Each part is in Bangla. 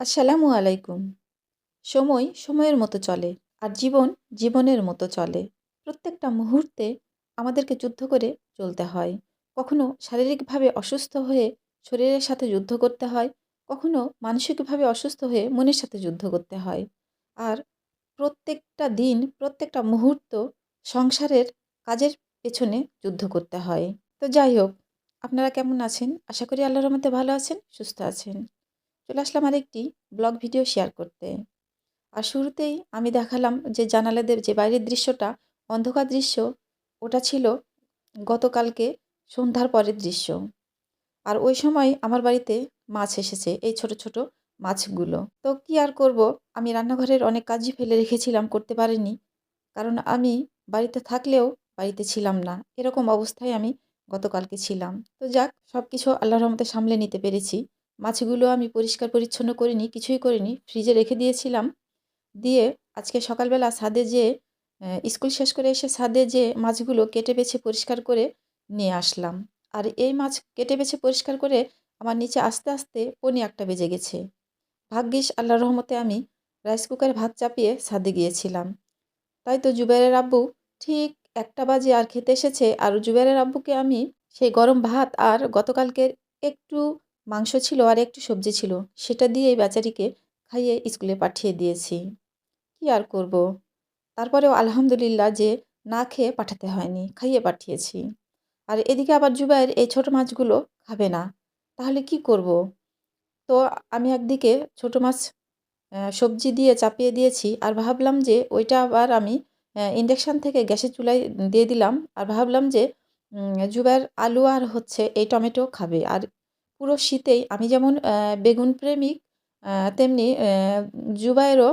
আসসালামু আলাইকুম। সময় সময়ের মতো চলে আর জীবন জীবনের মতো চলে। প্রত্যেকটা মুহূর্তে আমাদেরকে যুদ্ধ করে চলতে হয়। কখনো শারীরিকভাবে অসুস্থ হয়ে শরীরের সাথে যুদ্ধ করতে হয়, কখনো মানসিকভাবে অসুস্থ হয়ে মনের সাথে যুদ্ধ করতে হয়। আর প্রত্যেকটা দিন, প্রত্যেকটা মুহূর্ত সংসারের কাজের পেছনে যুদ্ধ করতে হয়। তো যাই হোক, আপনারা কেমন আছেন? আশা করি আল্লাহর মধ্যে ভালো আছেন, সুস্থ আছেন। চলে আসলাম আরেকটি ব্লগ ভিডিও শেয়ার করতে। আর শুরুতেই আমি দেখালাম যে জানালাদের যে বাইরের দৃশ্যটা, অন্ধকার দৃশ্য, ওটা ছিল গতকালকে সন্ধ্যার পরের দৃশ্য। আর ওই সময় আমার বাড়িতে মাছ এসেছে, এই ছোট ছোট মাছগুলো। তো কি আর করব? আমি রান্নাঘরের অনেক কাজই ফেলে রেখেছিলাম, করতে পারিনি। কারণ আমি বাড়িতে থাকলেও বাড়িতে ছিলাম না। এরকম অবস্থায় আমি গতকালকে ছিলাম। তো যাক সব কিছু আল্লাহর রহমতে সামলে নিতে পেরেছি। মাছগুলো আমি পরিষ্কার পরিচ্ছন্ন করিনি, কিছুই করিনি। ফ্রিজে রেখে দিয়েছিলাম। দিয়ে আজকে সকালবেলা ছাদে যে স্কুল শেষ করে এসে ছাদে যে মাছগুলো কেটে বেছে পরিষ্কার করে নিয়ে আসলাম। আর এই মাছ কেটে বেছে পরিষ্কার করে আমার নিচে আস্তে আস্তে পনি একটা বেজে গেছে। ভাগ্যিস আল্লাহ রহমতে আমি রাইস কুকারে ভাত চাপিয়ে ছাদে গিয়েছিলাম। তাই তো জুবাইরের আব্বু ঠিক একটা বাজে আর খেতে এসেছে। আর জুবাইরের আব্বুকে আমি সেই গরম ভাত আর গতকালকের একটু মাংস ছিল আর একটু সবজি ছিল। সেটা দিয়েই বেচারিকে খাইয়ে স্কুলে পাঠিয়ে দিয়েছি। কি আর করব? তারপরেও আলহামদুলিল্লাহ যে না খেয়ে পাঠাতে হয়নি, খাইয়ে পাঠিয়েছি। আর এদিকে আবার জুবাইর এই ছোট মাছগুলো খাবে না। তাহলে কি করব? তো আমি একদিকে ছোট মাছ সবজি দিয়ে চাপিয়ে দিয়েছি আর ভাবলাম যে ওইটা আবার আমি ইন্ডাকশান থেকে গ্যাসের চুলায় দিয়ে দিলাম। আর ভাবলাম যে জুবাইয়ের আলু আর হচ্ছে এই টমেটো খাবে। আর পুরো শীতেই আমি যেমন বেগুন প্রেমিক তেমনি জুবাইরও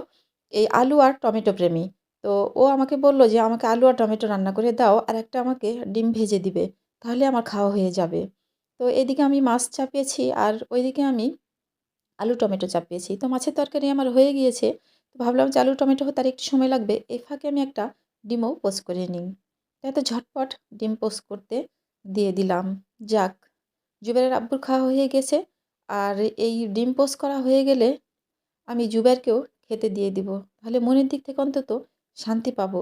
এই আলু আর টমেটো প্রেমী। তো ও আমাকে বলল যে, আমাকে আলু আর টমেটো রান্না করে দাও আর একটা আমাকে ডিম ভেজে দিবে, তাহলে আমার খাওয়া হয়ে যাবে। তো এদিকে আমি মাছ চাপিয়েছি আর ওইদিকে আমি আলু টমেটো চাপিয়েছি। তো মাছের তরকারি আমার হয়ে গিয়েছে। তো ভাবলাম যে আলু টমেটো তার একটু সময় লাগবে এই ফাঁকে আমি একটা ডিমও পোস্ট করে নিই। তাই তো ঝটপট ডিম পোস্ট করতে দিয়ে দিলাম। যাক। জুবেরের আব্বুর খাওয়া হয়ে গেছে। আর এই ডিম পোস্ট করা হয়ে গেলে আমি জুবেরকেও খেতে দিয়ে দিব। তাহলে মনের দিক থেকে অন্তত শান্তি পাবো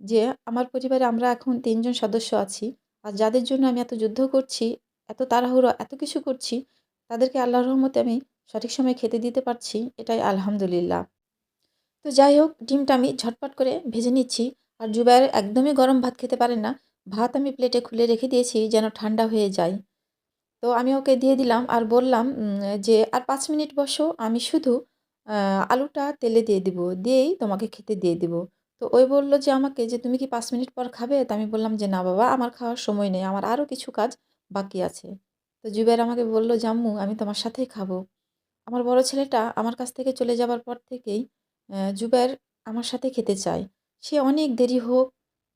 যে আমার পরিবারে আমরা এখন তিনজন সদস্য আছি। আর যাদের জন্য আমি এত যুদ্ধ করছি, এত তাড়াহুড়ো, এত কিছু করছি, তাদেরকে আল্লাহর রহমতে আমি সঠিক সময় খেতে দিতে পারছি, এটাই আলহামদুলিল্লাহ। তো যাই হোক, ডিমটা আমি ঝটপট করে ভেজে নিচ্ছি। আর জুবাইর একদমই গরম ভাত খেতে পারেন না। ভাত আমি প্লেটে খুলে রেখে দিয়েছি যেন ঠান্ডা হয়ে যায়। তো আমি ওকে দিয়ে দিলাম আর বললাম যে আর পাঁচ মিনিট বসো, আমি শুধু আলুটা তেলে দিয়ে দিব, দিয়েই তোমাকে খেতে দিয়ে দিব। তো ওই বলল যে আমাকে, যে তুমি কি পাঁচ মিনিট পর খাবে? তো আমি বললাম যে না বাবা, আমার খাওয়ার সময় নেই, আমার আরও কিছু কাজ বাকি আছে। তো জুবের আমাকে বলল জাম্মু আমি তোমার সাথেই খাব। আমার বড় ছেলেটা আমার কাছ থেকে চলে যাবার পর থেকেই জুবের আমার সাথে খেতে চায়। সে অনেক দেরি হোক,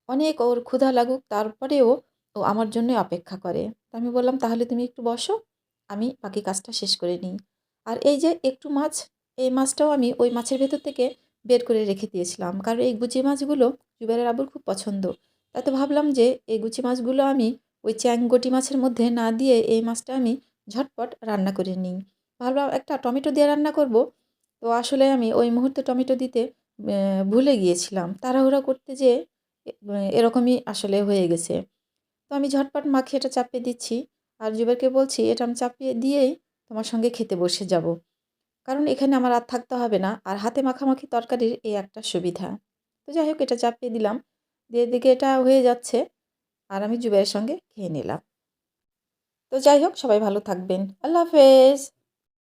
অনেক ওর ক্ষুধা লাগুক, তারপরেও ও আমার জন্যই অপেক্ষা করে। তো আমি বললাম, তাহলে তুমি একটু বসো, আমি বাকি কাজটা শেষ করে নিই। আর এই যে একটু মাছ, এই মাছটাও আমি ওই মাছের ভেতর থেকে বের করে রেখে দিয়েছিলাম। কারণ এই গুচি মাছগুলো জুবাইরের আবুর খুব পছন্দ। তাতে ভাবলাম যে এই গুচি মাছগুলো আমি ওই চ্যাংগটি মাছের মধ্যে না দিয়ে এই মাছটা আমি ঝটপট রান্না করে নিই। ভাবলাম একটা টমেটো দিয়ে রান্না করব। তো আসলে আমি ওই মুহূর্তে টমেটো দিতে ভুলে গিয়েছিলাম। তাড়াহুড়া করতে যে এরকমই আসলে হয়ে গেছে। তো আমি ঝটপট মাখি এটা চাপিয়ে দিচ্ছি। আর জুবেরকে বলছি, এটা আমি চাপিয়ে দিয়েই তোমার সঙ্গে খেতে বসে যাব। কারণ এখানে আমার আর থাকতে হবে না। আর হাতে মাখামাখি তরকারির এই একটা সুবিধা। তো যাই হোক, এটা চাপিয়ে দিলাম। দিয়ে দিকে এটা হয়ে যাচ্ছে। আর আমি জুবের সঙ্গে খেয়ে নিলাম। তো যাই হোক, সবাই ভালো থাকবেন। আল্লাহ হাফেজ।